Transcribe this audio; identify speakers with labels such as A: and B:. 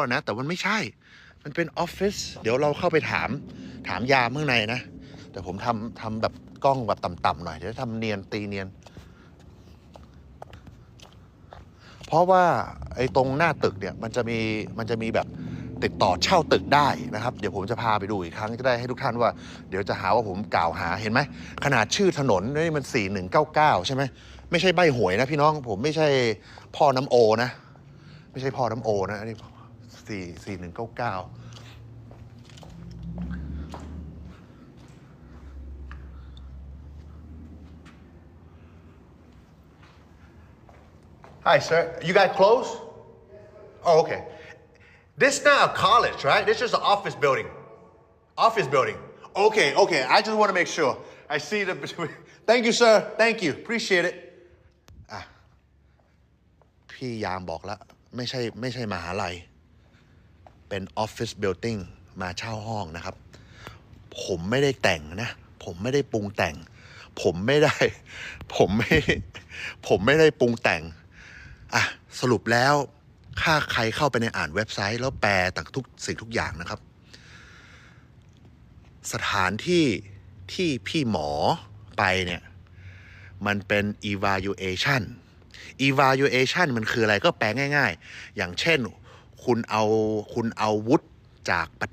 A: แล้วนะ แต่มันไม่ใช่ มันเป็นออฟฟิศเดี๋ยวเราเข้าไปถามถามยามข้างในนะ แต่ผมทำทำแบบกล้องแบบต่ำๆหน่อยเดี๋ยวทำเนียนตีเนียน เพราะว่าไอ้ตรงหน้าตึกเนี่ยมันจะมีมันจะมีแบบติดต่อเช่าตึกได้นะครับ เดี๋ยวผมจะพาไปดูอีกครั้งจะได้ให้ทุกท่านว่า เดี๋ยวจะหาว่าผมกล่าวหาเห็นไหมขนาดชื่อถนนนี่มัน 4199 ใช่ไหมไม่ใช่ใบหวยนะพี่น้องผมไม่ใช่พ่อน้ำโอนะ ไม่ใช่พ่อน้ำโอนะอันนี้ สี่สี่หนึ่งเก้าเก้า Hi, sir. You got clothes? Oh, okay. This not a college, right? This is an office building. Office building. Okay, okay. I just want to make sure. I see the. Thank you, sir. Thank you. Appreciate it. อ่ะ พี่ยามบอกแล้ว ไม่ใช่ไม่ใช่มหาลัย เป็นออฟฟิศ u i ล d ิ n งมาเช่าห้องนะครับ ผมไม่ได้แต่งนะ ผมไม่ได้ปรุงแต่ง ผมไม่ได้ ผมไม่ ผมไม่ได้ปรุงแต่ง อะ สรุปแล้วถ้าใครเข้าไปในอ่านเว็บไซต์ แล้วแปลต่างทุกสิ่งทุกอย่างนะครับ สถานที่ที่พี่หมอไปเนี่ย มันเป็น evaluation evaluation มันคืออะไรก็แปลง่าย ๆ อย่างเช่น คุณเอาคุณเอาวุฒิจากประเทศ